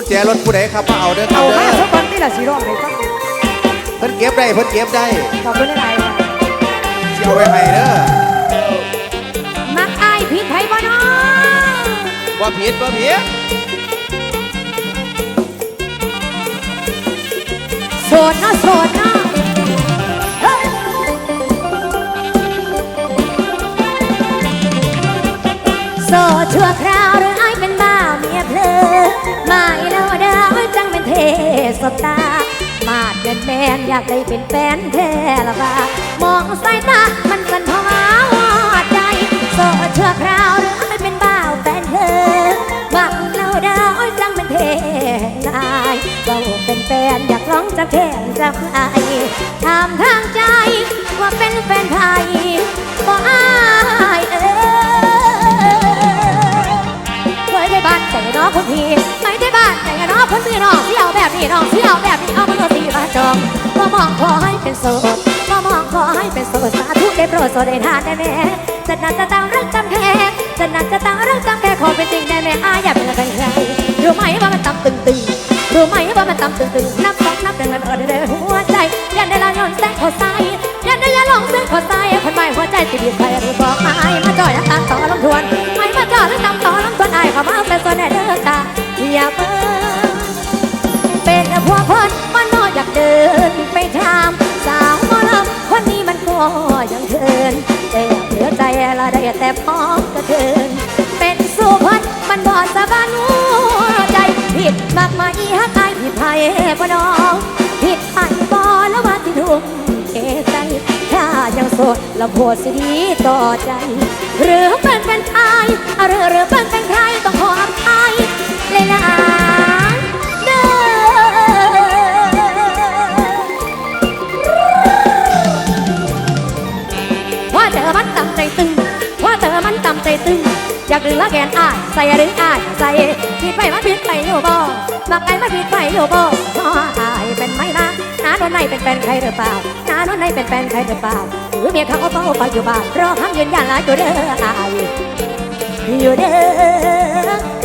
กุญแจรถผู้ใดครับมาเอาเด้อครัเอาบเด้มาอสักคนที่ละสีร้องให้ฟังเพิ่นเก็บได้เพิ่นเก็บได้ขอบคุณหลายๆค่ะสิเอาไว้ให้เด้อมักอายผิดไผบ่เนาะบ่ผิดบ่ผิดโสดเนาะโสดเนาะเฮ้ยโสดชั่วคราวหรื อไม่แล้วเด้อจังเป็นเทสตา มาดเป็นแมนอยากได้เป็นแฟนแท้ละบ้ามองสายตามันสั่นพาวาใจโสดชั่วคราวหรืออายเป็นบ้าแฟนเธอบักแล้วเด้อจังเป็นเทนายเราเป็นแฟนอยากร้องจะแค่จะใครถามทางใจว่าเป็นแฟนไทยบ่อาย ดมามองขอให้เป็นโสดสาธุได้โปรดโสดได้ทานได้แม่จะนัดจะตั้งรักจำแค่จะนัดจะตั้งรักจำแค่ขอเป็นจริงได้แม่อาอย่าเป็นใครใครรู้ไหมว่ามันต่ำตึงตึงรู้ไหมว่ามันต่ำตึงตึงนับสองนับหนึ่งแล้วเออเด้อหัวใจยันได้ละย้อนแสงขอใสยันได้ละลองแสงขอใสคนใหม่หัวใจสิบีบใครหรือบอกอายมาจ่อยน้ำตาลต่อลำทวน ละได้แต่พอกระเทินเป็นสุพรรณมันบอดสะบานัวใจผิดมากมายหักอายผิดไผ่บ่น้อง ผิดไผ่บอแล้วว่าที่ทุ่มเทใจถ้ายังโสดแล้วโพดสิดีต่อใจ หรือเป็นเป็นชายหรือหรือเป็นเป็น ใจตึงอยากดึงละแกนอายใส่หรืออายใส่ผิดไปมันผิดไปอยู่บ่บักไอ้มันผิดไปอยู่บ่เพราะอายเป็นไหมนะน้าโดนในเป็นแฟนใครหรือเปล่าน้าโดนในเป็นแฟนใครหรือเปล่าหรือเมียเขาเอาเป้าไปอยู่บ้านรอคำยืนยันหลายอยู่เด้ออายอยู่เด้อ